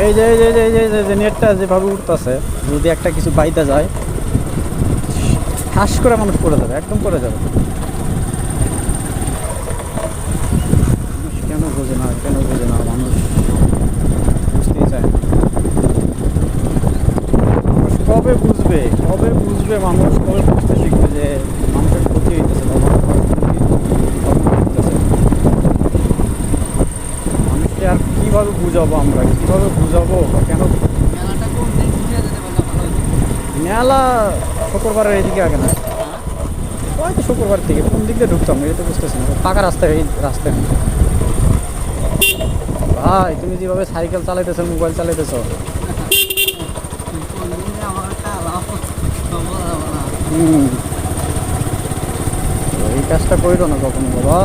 এই যে এই যে, এই যে- যে- নেটটা যেভাবে উঠতেছে, যদি একটা কিছু বাইতে যায় ঠাস করে মানুষ পড়ে যাবে, একদম পড়ে যাবে কেন বোঝে না, কেন বোঝে না, মানুষ বুঝতেই চায়। মানুষ কবে বুঝবে কবে বুঝবে মানুষ, কবে বুঝতে শিখবে যে মানুষের ক্ষতি হইতেছে বা মানুষ হইতেছে আর কীভাবে বুঝাবো আমরা? কীভাবে বুঝাবো বা কেন? মেলা শুক্রবারের এইদিকে আগে না। ওই তো শুক্রবার থেকে কোন দিক দিয়ে ঢুকতাম এটা তো বুঝতেছি না। পাকা রাস্তায় এই রাস্তায় ভাই তুমি যেভাবে সাইকেল চালাইতেছো মোবাইল চালাইতেছো। হুম। এই কাজটা করিল না কখনো বাবা।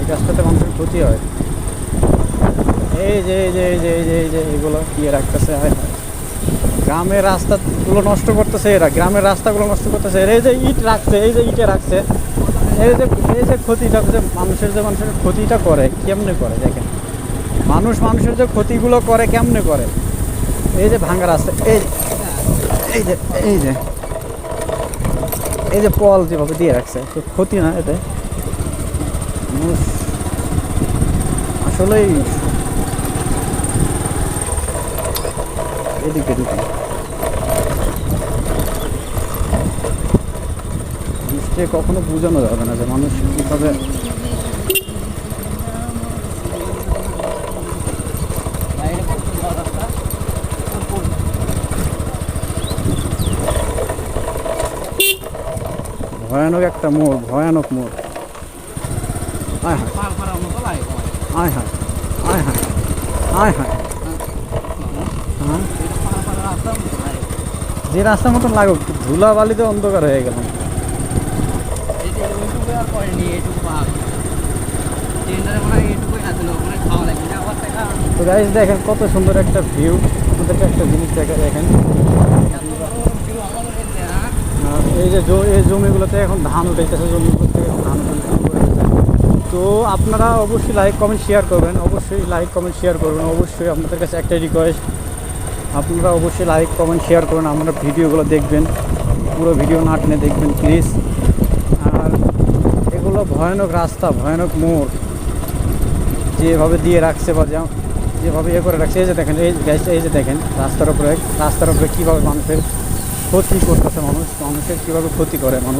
এই কাজটাতে মানুষের ক্ষতি হয়। এই যে এই যে এই যে এই যে এই যে, এগুলো ইয়ে রাখতেছে, হায়। গ্রামের রাস্তাগুলো নষ্ট করতেছে এরা, গ্রামের রাস্তাগুলো নষ্ট করতেছে এই যে ইট রাখছে, এই যে ইটে রাখছে, এই যে এই যে ক্ষতিটা যে মানুষের যে মানুষের ক্ষতিটা করে, কেমনে করে দেখেন? মানুষ মানুষের যে ক্ষতিগুলো করে, কেমনে করে? এই যে ভাঙা রাস্তা, এই এই যে এই যে এই যে পল যেভাবে দিয়ে রাখছে, তো ক্ষতি না এতে? মানুষ আসলেই এদিকে এদিকে মানুষকে কখনো বোঝানো যাবে না যে মানুষ কীভাবে ভয়ানক একটা মোড়, ভয়ানক মোড়। আয় হায়। আয় হায়। আয় হায়। আয় হায়। হ্যাঁ। রাস্তা যে রাস্তার মতন লাগুক ধুলা বালিতে অন্ধকার হয়ে টাকা তো গাইজ দেখেন কত সুন্দর একটা ভিউ আপনাদেরকে একটা জিনিস দেখা দেখেন। এই যে এই জমিগুলোতে এখন ধান উঠাইতেছে জমিগুলোতে এখন ধান। তো আপনারা অবশ্যই লাইক কমেন্ট শেয়ার করবেন। অবশ্যই লাইক কমেন্ট শেয়ার করবেন। অবশ্যই আপনাদের কাছে একটাই রিকোয়েস্ট আপনারা অবশ্যই লাইক কমেন্ট শেয়ার করুন। আপনারা ভিডিওগুলো দেখবেন। পুরো ভিডিও না টেনে দেখবেন প্লিজ আর এগুলো ভয়ানক রাস্তা, ভয়ানক মোড়। যেভাবে দিয়ে রাখছে বা যেভাবে ইয়ে করে রাখছে, এই যে দেখেন, এই গ্যাস এই যে দেখেন, রাস্তার উপরে রাস্তার উপরে কীভাবে মানুষের ক্ষতি করতেছে মানুষ, মানুষের কীভাবে ক্ষতি করে মানুষ।